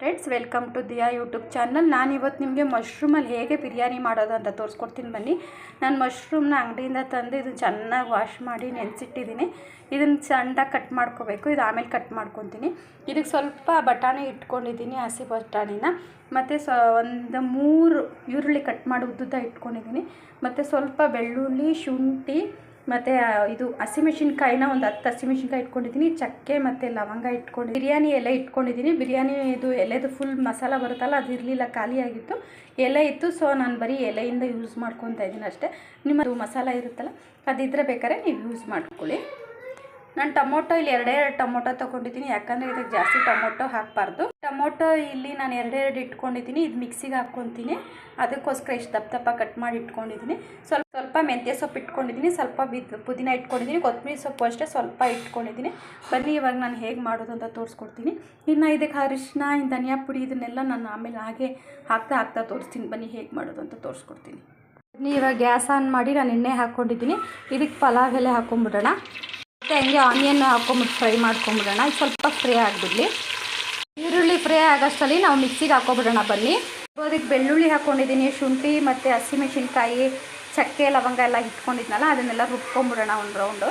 Friends welcome to Diya YouTube channel ನಾನು ಇವತ್ತು ನಿಮಗೆ ಮಶ್ರೂಮಲ್ಲಿ ಹೇಗೆ ಬಿರಿಯಾನಿ ಮಾಡೋದು ಅಂತ ತೋರಿಸ್ಕೊಡ್ತೀನಿ ಬನ್ನಿ. ನಾನು ಮಶ್ರೂಮ್ನ ಅಂಗಡಿಯಿಂದ ತಂದು ಇದನ್ನು ಚೆನ್ನಾಗಿ ವಾಶ್ ಮಾಡಿ ನೆನೆಸಿಟ್ಟಿದ್ದೀನಿ. ಇದನ್ನು ಸಣ್ಣದಾಗಿ ಕಟ್ ಮಾಡ್ಕೋಬೇಕು. ಇದು ಆಮೇಲೆ ಕಟ್ ಮಾಡ್ಕೊತೀನಿ. ಇದಕ್ಕೆ ಸ್ವಲ್ಪ ಬಟಾಣಿ ಇಟ್ಕೊಂಡಿದ್ದೀನಿ, ಹಸಿ ಬಟಾಣಿನ. ಮತ್ತು ಸ, ಒಂದು ಮೂರು ಈರುಳ್ಳಿ ಕಟ್ ಮಾಡಿ ಉದ್ದುದ್ದ ಇಟ್ಕೊಂಡಿದ್ದೀನಿ. ಮತ್ತು ಸ್ವಲ್ಪ ಬೆಳ್ಳುಳ್ಳಿ, ಶುಂಠಿ ಮತ್ತು ಇದು ಹಸಿಮೆಣ್ಸಿನ್ಕಾಯಿನ ಒಂದು ಹತ್ತು ಹಸಿಮೆಣ್ಸಿನ್ಕಾಯಿ ಇಟ್ಕೊಂಡಿದ್ದೀನಿ, ಚಕ್ಕೆ ಮತ್ತು ಲವಂಗ ಇಟ್ಕೊಂಡು ಬಿರಿಯಾನಿ ಎಲೆ ಇಟ್ಕೊಂಡಿದ್ದೀನಿ. ಬಿರಿಯಾನಿ ಇದು ಎಲೆದು ಫುಲ್ ಮಸಾಲ ಬರುತ್ತಲ್ಲ, ಅದು ಇರಲಿಲ್ಲ ಖಾಲಿಯಾಗಿತ್ತು ಎಲೆ ಇತ್ತು ಸೊ ನಾನು ಬರೀ ಎಲೆಯಿಂದ ಯೂಸ್ ಮಾಡ್ಕೊತಾ ಇದ್ದೀನಿ ಅಷ್ಟೇ. ನಿಮ್ಮದು ಮಸಾಲ ಇರುತ್ತಲ್ಲ, ಅದಿದ್ರೆ ಬೇಕಾದ್ರೆ ನೀವು ಯೂಸ್ ಮಾಡ್ಕೊಳ್ಳಿ. ನಾನು ಟೊಮೊಟೊ ಇಲ್ಲಿ ಎರಡೇ ಎರಡು ಟೊಮೊಟೊ ತೊಗೊಂಡಿದ್ದೀನಿ. ಯಾಕಂದರೆ ಇದಕ್ಕೆ ಜಾಸ್ತಿ ಟೊಮೊಟೊ ಹಾಕಬಾರ್ದು. ಟೊಮೊಟೊ ಇಲ್ಲಿ ನಾನು ಎರಡೆರಡು ಇಟ್ಕೊಂಡಿದ್ದೀನಿ. ಇದು ಮಿಕ್ಸಿಗೆ ಹಾಕ್ಕೊತೀನಿ. ಅದಕ್ಕೋಸ್ಕರ ಇಷ್ಟು ದಪ್ಪ ದಪ್ಪ ಕಟ್ ಮಾಡಿ ಇಟ್ಕೊಂಡಿದ್ದೀನಿ. ಸ್ವಲ್ಪ ಸ್ವಲ್ಪ ಮೆಂತ್ಯ ಸೊಪ್ಪು ಇಟ್ಕೊಂಡಿದ್ದೀನಿ. ಸ್ವಲ್ಪ ಬಿದ್ದು ಪುದೀನ ಇಟ್ಕೊಂಡಿದ್ದೀನಿ. ಕೊತ್ತಂಬರಿ ಸೊಪ್ಪು ಅಷ್ಟೇ ಸ್ವಲ್ಪ ಇಟ್ಕೊಂಡಿದ್ದೀನಿ. ಬನ್ನಿ, ಇವಾಗ ನಾನು ಹೇಗೆ ಮಾಡೋದು ಅಂತ ತೋರಿಸ್ಕೊಡ್ತೀನಿ. ಇನ್ನು ಇದಕ್ಕೆ ಅರಿಶಿನ ಧನಿಯಾ ಪುಡಿ ಇದನ್ನೆಲ್ಲ ನಾನು ಆಮೇಲೆ ಹಾಗೆ ಹಾಕ್ತಾ ಹಾಕ್ತಾ ತೋರಿಸ್ತೀನಿ. ಬನ್ನಿ, ಹೇಗೆ ಮಾಡೋದು ಅಂತ ತೋರಿಸ್ಕೊಡ್ತೀನಿ. ಇವಾಗ ಗ್ಯಾಸ್ ಆನ್ ಮಾಡಿ ನಾನು ಎಣ್ಣೆ ಹಾಕ್ಕೊಂಡಿದ್ದೀನಿ. ಇದಕ್ಕೆ ಪಲಾವ್ ಎಲೆ ಹಾಕ್ಕೊಂಬಿಡೋಣ ಮತ್ತು ಹಂಗೆ ಆನಿಯನ್ ಹಾಕ್ಕೊಂಬಿಟ್ಟು ಫ್ರೈ ಮಾಡ್ಕೊಂಬಿಡೋಣ. ಇದು ಸ್ವಲ್ಪ ಫ್ರೈ ಆಗಿಬಿಡಲಿ. ಈರುಳ್ಳಿ ಫ್ರೈ ಆಗೋಷ್ಟರಲ್ಲಿ ನಾವು ಮಿಕ್ಸಿಗೆ ಹಾಕ್ಕೊಬಿಡೋಣ ಬನ್ನಿ. ಅದಕ್ಕೆ ಬೆಳ್ಳುಳ್ಳಿ ಹಾಕ್ಕೊಂಡಿದ್ದೀನಿ ಶುಂಠಿ ಮತ್ತು ಹಸಿಮೆಣಸಿನ್ಕಾಯಿ ಚಕ್ಕೆ, ಲವಂಗ ಎಲ್ಲ ಇಟ್ಕೊಂಡಿದ್ನಲ್ಲ, ಅದನ್ನೆಲ್ಲ ರುಬ್ಕೊಂಬಿಡೋಣ ಒಂದು ರೌಂಡು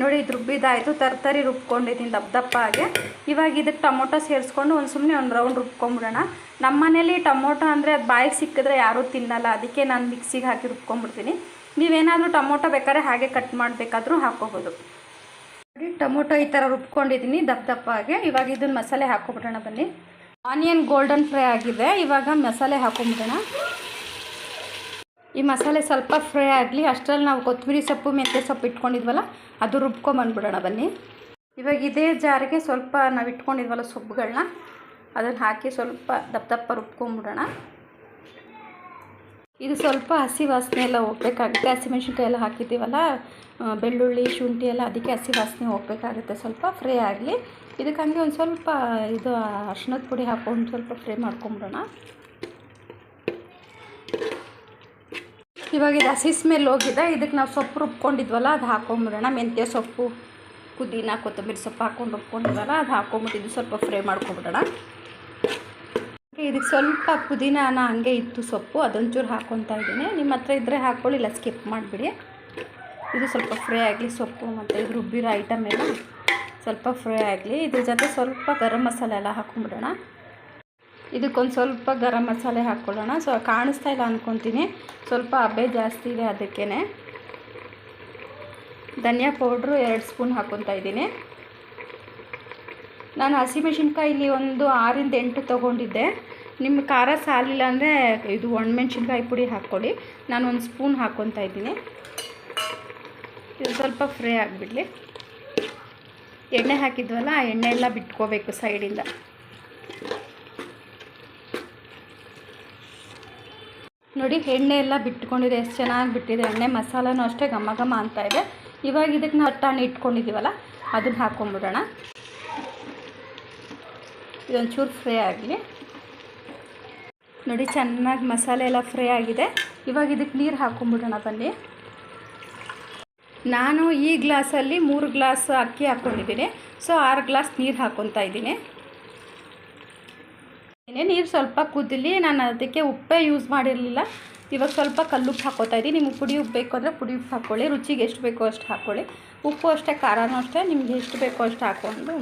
ನೋಡಿ, ಇದು ರುಬ್ಬಿದಾಯಿತು. ತರಕಾರಿ ರುಬ್ಕೊಂಡಿದ್ದೀನಿ ದಪ್ಪ ದಪ್ಪ ಹಾಗೆ. ಇವಾಗ ಇದಕ್ಕೆ ಟೊಮೊಟೊ ಸೇರಿಸ್ಕೊಂಡು ಒಂದು ಸುಮ್ಮನೆ ಒಂದು ರೌಂಡ್ ರುಬ್ಕೊಂಬಿಡೋಣ. ನಮ್ಮ ಮನೇಲಿ ಟೊಮೊಟೊ ಅಂದರೆ ಅದು ಬಾಯಿಗೆ ಸಿಕ್ಕಿದ್ರೆ ಯಾರೂ ತಿನ್ನಲ್ಲ. ಅದಕ್ಕೆ ನಾನು ಮಿಕ್ಸಿಗೆ ಹಾಕಿ ರುಬ್ಕೊಂಬಿಡ್ತೀನಿ. ನೀವೇನಾದರೂ ಟೊಮೊಟೊ ಬೇಕಾದ್ರೆ ಹಾಗೆ ಕಟ್ ಮಾಡಬೇಕಾದ್ರೂ ಹಾಕ್ಕೋಬೋದು. ನೋಡಿ ಟೊಮೊಟೊ ಈ ಥರ ರುಬ್ಕೊಂಡಿದ್ದೀನಿ, ದಪ್ಪ ದಪ್ಪ ಹಾಗೆ. ಇವಾಗ ಇದನ್ನ ಮಸಾಲೆ ಹಾಕ್ಕೊಬಿಡೋಣ ಬನ್ನಿ. ಆನಿಯನ್ ಗೋಲ್ಡನ್ ಫ್ರೈ ಆಗಿದೆ. ಇವಾಗ ಮಸಾಲೆ ಹಾಕೊಂಬಿಡೋಣ ಈ ಮಸಾಲೆ ಸ್ವಲ್ಪ ಫ್ರೈ ಆಗಲಿ, ಅಷ್ಟರಲ್ಲಿ ನಾವು ಕೊತ್ತಂಬರಿ ಸೊಪ್ಪು, ಮೆಂತ್ಯ ಸೊಪ್ಪು ಇಟ್ಕೊಂಡಿದ್ವಲ್ಲ, ಅದು ರುಬ್ಕೊಂಬಂದ್ಬಿಡೋಣ ಬನ್ನಿ. ಇವಾಗ ಇದೇ ಜಾರಿಗೆ ಸ್ವಲ್ಪ ನಾವು ಇಟ್ಕೊಂಡಿದ್ವಲ್ಲ ಸೊಪ್ಪುಗಳನ್ನ ಅದನ್ನು ಹಾಕಿ ಸ್ವಲ್ಪ ದಪ್ಪ ದಪ್ಪ ರುಬ್ಕೊಂಬಿಡೋಣ. ಇದು ಸ್ವಲ್ಪ ಹಸಿ ವಾಸನೆ ಎಲ್ಲ ಹೋಗ್ಬೇಕಾಗುತ್ತೆ. ಹಸಿಮೆಣ್ಸಿನ್ಕಾಯಿ ಎಲ್ಲ ಹಾಕಿದ್ದೀವಲ್ಲ ಬೆಳ್ಳುಳ್ಳಿ, ಶುಂಠಿ ಎಲ್ಲ ಅದಕ್ಕೆ ಹಸಿ ವಾಸನೆ ಹೋಗ್ಬೇಕಾಗುತ್ತೆ. ಸ್ವಲ್ಪ ಫ್ರೈ ಆಗಲಿ. ಇದಕ್ಕೆ ಹಂಗೆ ಒಂದು ಸ್ವಲ್ಪ ಇದು ಅರ್ಶಿನದ ಪುಡಿ ಹಾಕೊಂಡು ಸ್ವಲ್ಪ ಫ್ರೈ ಮಾಡ್ಕೊಂಬಿಡೋಣ. ಇವಾಗ ಇದು ಹಸಿ ಸ್ಮೆಲ್ ಹೋಗಿದೆ. ಇದಕ್ಕೆ ನಾವು ಸೊಪ್ಪು ರುಬ್ಕೊಂಡಿದ್ವಲ್ಲ, ಅದು ಹಾಕೊಂಬಿಡೋಣ. ಮೆಂತ್ಯ ಸೊಪ್ಪು, ಪುದೀನ ಕೊತ್ತಂಬರಿ ಸೊಪ್ಪು ಹಾಕೊಂಡು ರುಬ್ಕೊಂಡಿದ್ವಲ್ಲ, ಅದು ಹಾಕೊಂಬಿಟ್ಟಿದ್ದು ಸ್ವಲ್ಪ ಫ್ರೈ ಮಾಡ್ಕೊಂಬಿಡೋಣ. ಇದಕ್ಕೆ ಸ್ವಲ್ಪ ಪುದೀನಾನ ಹಂಗೆ ಇತ್ತು ಸೊಪ್ಪು, ಅದೊಂಚೂರು ಹಾಕ್ಕೊತಾ ಇದ್ದೀನಿ. ನಿಮ್ಮ ಹತ್ರ ಇದ್ದರೆ ಹಾಕ್ಕೊಳ್ಳಿ ಇಲ್ಲ ಸ್ಕಿಪ್ ಮಾಡಿಬಿಡಿ. ಇದು ಸ್ವಲ್ಪ ಫ್ರೈ ಆಗಲಿ, ಸೊಪ್ಪು ಮತ್ತು ಇದು ರುಬ್ಬಿರೋ ಐಟಮ್ ಎಲ್ಲ ಸ್ವಲ್ಪ ಫ್ರೈ ಆಗಲಿ. ಇದ್ರ ಜೊತೆ ಸ್ವಲ್ಪ ಗರಂ ಮಸಾಲೆ ಎಲ್ಲ ಹಾಕ್ಕೊಂಬಿಡೋಣ ಇದಕ್ಕೊಂದು ಸ್ವಲ್ಪ ಗರಂ ಮಸಾಲೆ ಹಾಕ್ಕೊಳ್ಳೋಣ ಸೊ ಕಾಣಿಸ್ತಾ ಇಲ್ಲ ಅಂದ್ಕೊತೀನಿ ಸ್ವಲ್ಪ ಹಬೆ ಜಾಸ್ತಿ ಇದೆ ಅದಕ್ಕೇ ಧನಿಯಾ ಪೌಡ್ರು ಎರಡು ಸ್ಪೂನ್ ಹಾಕ್ಕೊತಾ ಇದ್ದೀನಿ. ನಾನು ಹಸಿಮೆಣ್ಸಿನ್ಕಾಯಿ ಇಲ್ಲಿ ಒಂದು ಆರಿಂದ ಎಂಟು ತೊಗೊಂಡಿದ್ದೆ. ನಿಮ್ಮ ಖಾರ ಸಾಲಿಲ್ಲ ಅಂದರೆ ಇದು ಒಣಮೆಣ್ಸಿನ್ಕಾಯಿ ಪುಡಿ ಹಾಕ್ಕೊಳ್ಳಿ. ನಾನು ಒಂದು ಸ್ಪೂನ್ ಹಾಕ್ಕೊತಾ ಇದ್ದೀನಿ. ಇದು ಸ್ವಲ್ಪ ಫ್ರೈ ಆಗಿಬಿಡಲಿ. ಎಣ್ಣೆ ಹಾಕಿದ್ವಲ್ಲ, ಆ ಎಣ್ಣೆ ಎಲ್ಲ ಬಿಟ್ಕೋಬೇಕು ಸೈಡಿಂದ. ನೋಡಿ, ಎಣ್ಣೆ ಎಲ್ಲ ಬಿಟ್ಕೊಂಡಿದೆ, ಎಷ್ಟು ಚೆನ್ನಾಗಿ ಬಿಟ್ಟಿದೆ. ಎಣ್ಣೆ ಮಸಾಲನೂ ಅಷ್ಟೇ ಘಮ ಘಮ ಅಂತ ಇದೆ. ಇವಾಗ ಇದಕ್ಕೆ ನಾವು ಹಣ್ಣು ಇಟ್ಕೊಂಡಿದ್ದೀವಲ್ಲ, ಅದನ್ನು ಹಾಕ್ಕೊಂಬಿಡೋಣ ಇದೊಂಚೂರು ಫ್ರೈ ಆಗಲಿ. ನೋಡಿ, ಚೆನ್ನಾಗಿ ಮಸಾಲೆ ಎಲ್ಲ ಫ್ರೈ ಆಗಿದೆ. ಇವಾಗ ಇದಕ್ಕೆ ನೀರು ಹಾಕ್ಕೊಂಬಿಡೋಣ ಬನ್ನಿ. ನಾನು ಈ ಗ್ಲಾಸಲ್ಲಿ ಮೂರು ಗ್ಲಾಸ್ ಅಕ್ಕಿ ಹಾಕ್ಕೊಂಡಿದ್ದೀನಿ ಸೊ, ಆರು ಗ್ಲಾಸ್ ನೀರು ಹಾಕ್ಕೊತಾ ಇದ್ದೀನಿ. ನೀರು ಸ್ವಲ್ಪ ಕುದಿಲಿ, ನಾನು ಅದಕ್ಕೆ ಉಪ್ಪೇ ಯೂಸ್ ಮಾಡಿರಲಿಲ್ಲ. ಇವಾಗ ಸ್ವಲ್ಪ ಕಲ್ಲುಪ್ಪು ಹಾಕೋತಾ ಇದ್ದೀನಿ. ನಿಮ್ಗೆ ಪುಡಿ ಉಪ್ಪು ಬೇಕು ಅಂದರೆ ಪುಡಿ ಉಪ್ಪು ಹಾಕ್ಕೊಳ್ಳಿ ರುಚಿಗೆ ಎಷ್ಟು ಬೇಕೋ ಅಷ್ಟು ಹಾಕ್ಕೊಳ್ಳಿ ಉಪ್ಪು ಅಷ್ಟೇ, ಖಾರನೂ ಅಷ್ಟೇ. ನಿಮ್ಗೆ ಎಷ್ಟು ಬೇಕೋ ಅಷ್ಟು ಹಾಕ್ಕೊಂಡು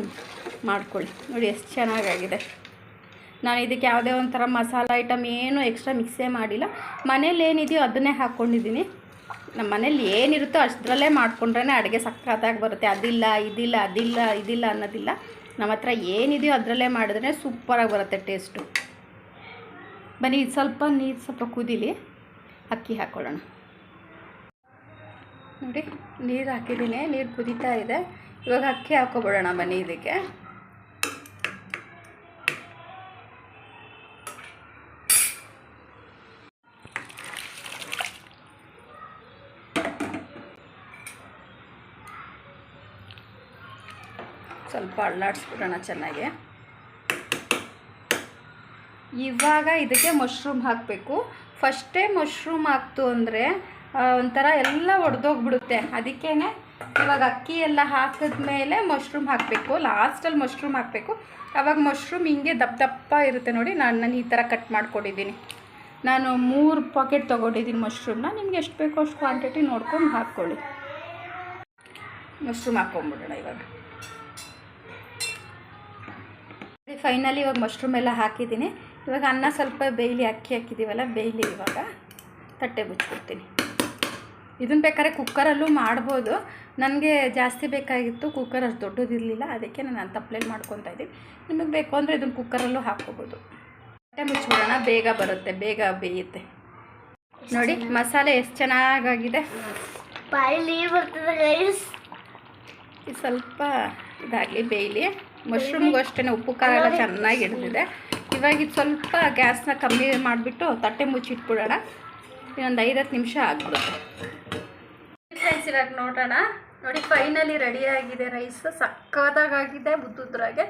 ಮಾಡ್ಕೊಳ್ಳಿ. ನೋಡಿ, ಎಷ್ಟು ಚೆನ್ನಾಗಾಗಿದೆ. ನಾನು ಇದಕ್ಕೆ ಯಾವುದೇ ಒಂಥರ ಮಸಾಲ ಐಟಮ್ ಏನು ಎಕ್ಸ್ಟ್ರಾ ಮಿಕ್ಸೇ ಮಾಡಿಲ್ಲ. ಮನೇಲಿ ಏನಿದೆಯೋ ಅದನ್ನೇ ಹಾಕ್ಕೊಂಡಿದ್ದೀನಿ. ನಮ್ಮ ಮನೇಲಿ ಏನಿರುತ್ತೋ ಅಷ್ಟರಲ್ಲೇ ಮಾಡ್ಕೊಂಡ್ರೆ ಅಡುಗೆ ಸಕ್ಕತ್ತಾಗಿ ಬರುತ್ತೆ. ಅದಿಲ್ಲ, ಇದಿಲ್ಲ ಅದಿಲ್ಲ, ಇದಿಲ್ಲ ಅನ್ನೋದಿಲ್ಲ. ನಮ್ಮ ಹತ್ರ ಏನಿದೆಯೋ ಅದರಲ್ಲೇ ಮಾಡಿದ್ರೆ ಸೂಪರಾಗಿ ಬರುತ್ತೆ ಟೇಸ್ಟು. ಬನ್ನಿ, ಇದು ಸ್ವಲ್ಪ ನೀರು ಸ್ವಲ್ಪ ಕುದೀಲಿ, ಅಕ್ಕಿ ಹಾಕ್ಕೊಳ್ಳೋಣ ನೋಡಿ, ನೀರು ಹಾಕಿದ್ದೀನಿ. ನೀರು ಕುದೀತಾ ಇದೆ. ಇವಾಗ ಅಕ್ಕಿ ಹಾಕ್ಕೊಬಿಡೋಣ ಬನ್ನಿ ಇದಕ್ಕೆ. ಸ್ವಲ್ಪ ಅಳ್ಳಾಡಿಸ್ಬಿಡೋಣ ಚೆನ್ನಾಗಿ. ಇವಾಗ ಇದಕ್ಕೆ ಮಶ್ರೂಮ್ ಹಾಕಬೇಕು. ಫಸ್ಟೇ ಮಶ್ರೂಮ್ ಹಾಕ್ತು ಅಂದರೆ ಒಂಥರ ಎಲ್ಲ ಒಡೆದೋಗ್ಬಿಡುತ್ತೆ. ಅದಕ್ಕೇ ಇವಾಗ ಅಕ್ಕಿ ಎಲ್ಲ ಹಾಕಿದ್ಮೇಲೆ ಮಶ್ರೂಮ್ ಹಾಕಬೇಕು. ಲಾಸ್ಟಲ್ಲಿ ಮಶ್ರೂಮ್ ಹಾಕಬೇಕು. ಅವಾಗ ಮಶ್ರೂಮ್ ಹಿಂಗೆ ದಪ್ಪ ದಪ್ಪ ಇರುತ್ತೆ ನೋಡಿ. ನಾನು ನಾನು ಈ ಥರ ಕಟ್ ಮಾಡ್ಕೊಂಡಿದ್ದೀನಿ. ನಾನು ಮೂರು ಪಾಕೆಟ್ ತೊಗೊಂಡಿದ್ದೀನಿ ಮಶ್ರೂಮ್ನ ನಿಮ್ಗೆ ಎಷ್ಟು ಬೇಕೋ ಅಷ್ಟು ಕ್ವಾಂಟಿಟಿ ನೋಡ್ಕೊಂಡು ಹಾಕ್ಕೊಳ್ಳಿ. ಮಶ್ರೂಮ್ ಹಾಕ್ಕೊಂಬಿಡೋಣ ಇವಾಗ. ಫೈನಲಿ ಇವಾಗ ಮಶ್ರೂಮ್ ಎಲ್ಲ ಹಾಕಿದ್ದೀನಿ. ಇವಾಗ ಅನ್ನ ಸ್ವಲ್ಪ ಬೇಯ್ಲಿ ಅಕ್ಕಿ ಹಾಕಿದ್ದೀವಲ್ಲ ಬೇಯ್ಲಿ ಇವಾಗ ತಟ್ಟೆ ಮುಚ್ಚಿಬಿಡ್ತೀನಿ ಇದನ್ನು ಬೇಕಾದ್ರೆ ಕುಕ್ಕರಲ್ಲೂ ಮಾಡ್ಬೋದು. ನನಗೆ ಜಾಸ್ತಿ ಬೇಕಾಗಿತ್ತು ಕುಕ್ಕರ್ ಅಷ್ಟು ದೊಡ್ಡದಿರಲಿಲ್ಲ. ಅದಕ್ಕೆ ನಾನು ಅಂತ ಪ್ಲೇಟ್ ಮಾಡ್ಕೊತಾ ಇದ್ದೀನಿ. ನಿಮಗೆ ಬೇಕು ಅಂದರೆ ಇದನ್ನು ಕುಕ್ಕರಲ್ಲೂ ಹಾಕ್ಕೋಬೋದು. ತಟ್ಟೆ ಮುಚ್ಚಿಬಿಡೋಣ. ಬೇಗ ಬರುತ್ತೆ. ಬೇಗ ಬೇಯುತ್ತೆ. ನೋಡಿ ಮಸಾಲೆ ಎಷ್ಟು ಚೆನ್ನಾಗಾಗಿದೆ. ಬರ್ತದೆ ಸ್ವಲ್ಪ ಇದಾಗಲಿ ಬೇಯಲಿ. ಮಶ್ರೂಮ್ಗೂ ಅಷ್ಟೇ ಉಪ್ಪು, ಖಾರ ಎಲ್ಲ ಚೆನ್ನಾಗಿ ಹಿಡಿದಿದೆ. ಇವಾಗ ಇದು ಸ್ವಲ್ಪ ಗ್ಯಾಸ್ನ ಕಮ್ಮಿ ಮಾಡಿಬಿಟ್ಟು ತಟ್ಟೆ ಮುಚ್ಚಿಟ್ಬಿಡೋಣ ಇನ್ನೊಂದು ಐದತ್ತು ನಿಮಿಷ ಆಗ್ಬಿಡುತ್ತೆ. ಇವಾಗ ನೋಡೋಣ. ನೋಡಿ ಫೈನಲಿ ರೆಡಿಯಾಗಿದೆ ರೈಸ್ ಸಕ್ಕತ್ತಾಗಿದೆ ಉದ್ದುದ್ರಾಗೆ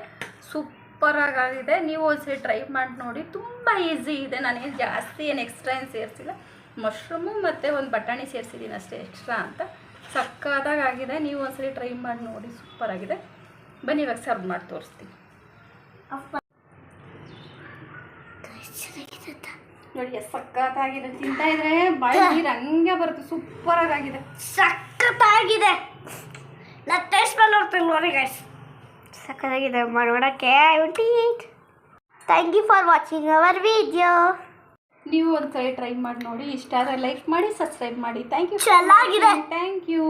ಸೂಪರಾಗಿದೆ ನೀವು ಒಂದ್ಸರಿ ಟ್ರೈ ಮಾಡಿ ನೋಡಿ. ತುಂಬ ಈಸಿ ಇದೆ. ನಾನೇನು ಜಾಸ್ತಿ ಏನು ಎಕ್ಸ್ಟ್ರಾ ಏನು ಸೇರಿಸಿಲ್ಲ. ಮಶ್ರೂಮು ಮತ್ತು ಒಂದು ಬಟಾಣಿ ಸೇರಿಸಿದ್ದೀನಿ ಅಷ್ಟೇ ಎಕ್ಸ್ಟ್ರಾ ಅಂತ. ಸಕ್ಕತ್ತಾಗಿದೆ ನೀವು ಒಂದ್ಸರಿ ಟ್ರೈ ಮಾಡಿ ನೋಡಿ. ಸೂಪರಾಗಿದೆ ಬನ್ನಿ ಇವಾಗ ಸರ್ವ್ ಮಾಡಿ ತೋರಿಸ್ತೀನಿ. ನೋಡಿ ಸಖತ್ತಾಗಿದೆ. ಸಕ್ಕತ್ತಾಗಿದೆ ತಿಂತಾ ಇದ್ರೆ ಬಾಯಿ ನೀರು ಹಂಗೆ ಬರುತ್ತೆ ಸೂಪರಾಗಿದೆ ಸಖತ್ತಾಗಿದೆ. ನಾ ಟೇಸ್ಟ್ ಮಾಡಿ ನೋಡ್ತೀನಿ ನೋಡಿ ಗೈಸ್ ಸಖತ್ತಾಗಿದೆ will thank you for watching our video ನೀವು ಒಂದ್ಸರಿ ಟ್ರೈ ಮಾಡಿ ನೋಡಿ. ಇಷ್ಟ ಆದರೆ ಲೈಕ್ ಮಾಡಿ ಸಬ್ಸ್ಕ್ರೈಬ್ ಮಾಡಿ. ಥ್ಯಾಂಕ್ ಯು ಚೆನ್ನಾಗಿದೆ. Thank you